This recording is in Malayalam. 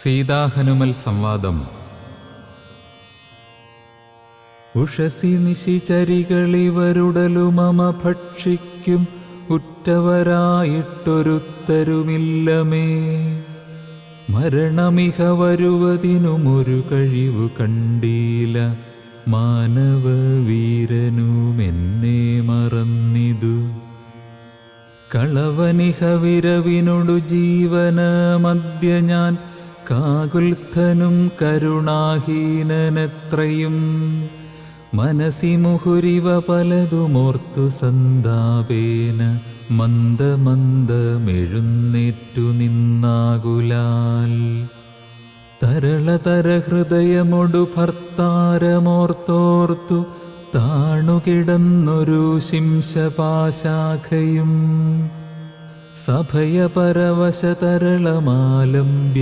സീതാഹനുമൽ സംവാദം. ഉഷസി നിശിചരികളിവരുടലു മമ ഭക്ഷിക്കും ഉറ്റവരായിട്ടൊരുത്തരുമില്ലമേ. മരണമിഹ വരുവതിനുമൊരു കഴിവ് കണ്ടീല മാനവ വീരനുമെന്നെ മറന്നിതു. കളവനിഹ വിരവിനൊടു ജീവന മദ്യ ഞാൻ കാകുൽസ്ഥനും കരുണാഹീനനത്രയും മനസി മുഹുരിവ പലതുമോർത്തു സന്താപേന മന്ദമന്ദമെഴുന്നേറ്റു നിന്നാകുലാൽ. തരളതര ഹൃദയമൊടു ഭർത്താരമോർത്തോർത്തു താണുകിടന്നൊരു ശിംശപാശാഖയും സഭയ പരവശതരളമാലംബ്യ